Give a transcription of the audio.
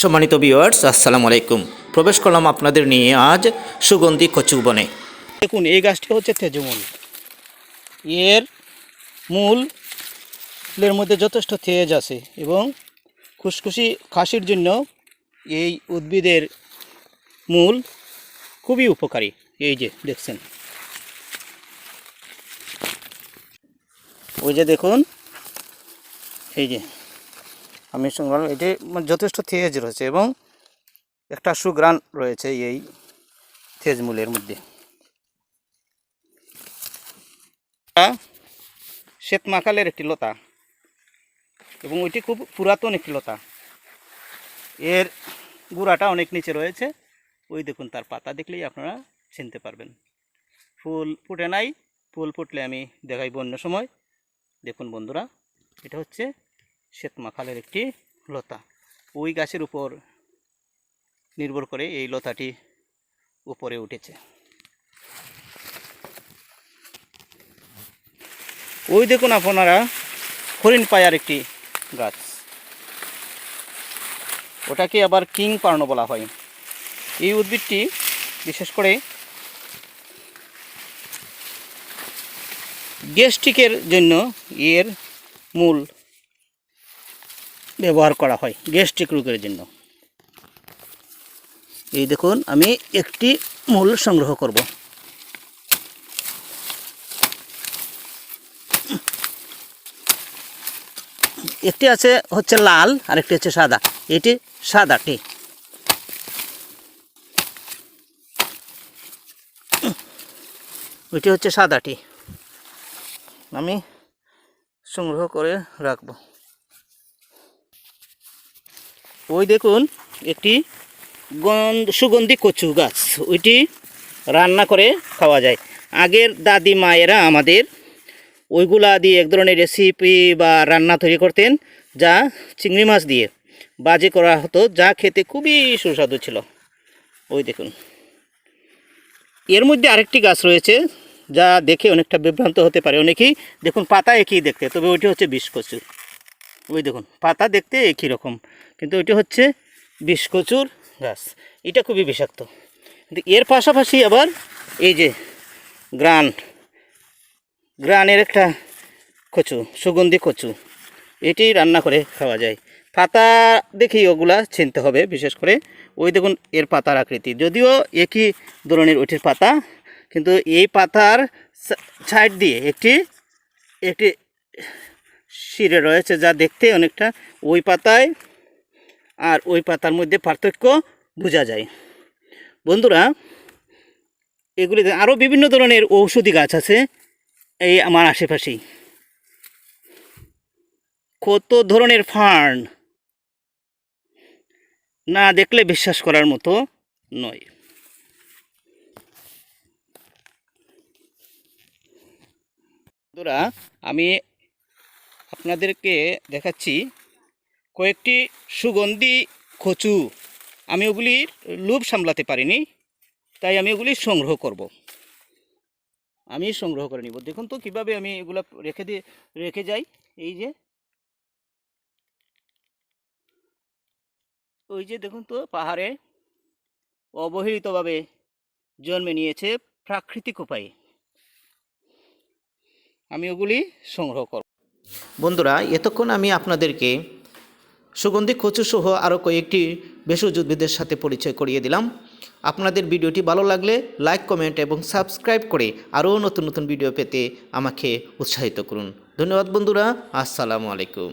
সম্মানিত ভিউয়ার্স আসসালামু আলাইকুম। প্রবেশ করলাম আপনাদের নিয়ে আজ সুগন্ধি কচু বনে। দেখুন, এই গাছটি হচ্ছে তেজমূল। এর মূল এর মধ্যে যথেষ্ট তেজ আছে এবং খুসখুসি খাসির জন্য এই উদ্ভিদের মূল খুবই উপকারী। এই যে, দেখছেন। ওই যে দেখুন, এই যে। আমি সঙ্গে এটি যথেষ্ট তেজ রয়েছে এবং একটা সুগ্রাণ রয়েছে এই তেজমূলের মধ্যে। শ্বেত মাকালের একটি লতা এবং ওইটি খুব পুরাতন একটি লতা। এর গুড়াটা অনেক নিচে রয়েছে, ওই দেখুন তার পাতা দেখলেই আপনারা চিনতে পারবেন। ফুল ফুটে নাই, ফুল ফুটলে আমি দেখাইব অন্য সময়। দেখুন বন্ধুরা, এটা হচ্ছে শ্বেত মাখালের একটি লতা। ওই গাছের উপর নির্ভর করে এই লতাটি উপরে উঠেছে। ওই দেখুন আপনারা, হরিণ পায়ার একটি গাছ। ওটাকে আবার কিং পার্ণ বলা হয়। এই উদ্ভিদটি বিশেষ করে গ্যাস্ট্রিকের জন্য এর মূল ব্যবহার করা হয় গ্যাস্ট্রিক রোগের জন্য। এই দেখুন, আমি একটি মূল সংগ্রহ করব। একটি আছে হচ্ছে লাল আর একটি হচ্ছে সাদা। এটি সাদাটি। ওইটি হচ্ছে সাদাটি। আমি সংগ্রহ করে রাখব। ওই দেখুন, একটি গন্ধ, সুগন্ধি কচু গাছ। ওইটি রান্না করে খাওয়া যায়। আগের দাদি মায়েরা আমাদের ওইগুলা দিয়ে এক ধরনের রেসিপি বা রান্না তৈরি করতেন, যা চিংড়ি মাছ দিয়ে বাজে করা হতো, যা খেতে খুবই সুস্বাদু ছিল। ওই দেখুন। এর মধ্যে আরেকটি গাছ রয়েছে, যা দেখে অনেকটা বিভ্রান্ত হতে পারে অনেকেই। দেখুন, পাতা একই দেখতে, তবে ওইটি হচ্ছে বিষ কচু। ওই দেখুন, পাতা দেখতে একই রকম। কিন্তু ওইটি হচ্ছে বিষকচুর গাছ। এটা খুবই বিষাক্ত। কিন্তু এর পাশাপাশি আবার এই যে গ্রান, গ্রানের একটা কচু, সুগন্ধি কচু, এটি রান্না করে খাওয়া যায়। পাতা দেখেই ওগুলা চিনতে হবে, বিশেষ করে ওই দেখুন এর পাতার আকৃতি। যদিও একই ধরনের ওটির পাতা, কিন্তু এই পাতার সাইড দিয়ে একটি একটি শিরে রয়েছে যা দেখতে অনেকটা ওই পাতায় আর ওই পাতার মধ্যে পার্থক্য বোঝা যায়। বন্ধুরা, এগুলিতে আরও বিভিন্ন ধরনের ঔষধি গাছ আছে এই আমার আশেপাশেই। কত ধরনের ফার্ন? না দেখলে বিশ্বাস করার মতো নয়। বন্ধুরা, আমি আপনাদেরকে দেখাচ্ছি কয়েকটি সুগন্ধি কচু আমি ওগুলির লোভ সামলাতে পারিনি, তাই আমি ওগুলি সংগ্রহ করব। আমি সংগ্রহ করে নিব। দেখুন তো কীভাবে আমি এগুলো রেখে দিয়ে, রেখে যাই। এই যে, ওই যে দেখুন তো পাহাড়ে অবহেলিতভাবে জন্মে নিয়েছে প্রাকৃতিক উপায়ে। আমি ওগুলি সংগ্রহ করব। বন্ধুরা, এতক্ষণ আমি আপনাদেরকে সুগন্ধি কচু সহ আরও কয়েকটি ভেষজ উদ্ভিদের সাথে পরিচয় করিয়ে দিলাম। আপনাদের ভিডিওটি ভালো লাগলে লাইক, কমেন্ট এবং সাবস্ক্রাইব করে আরও নতুন নতুন ভিডিও পেতে আমাকে উৎসাহিত করুন। ধন্যবাদ বন্ধুরা, আসসালামু আলাইকুম।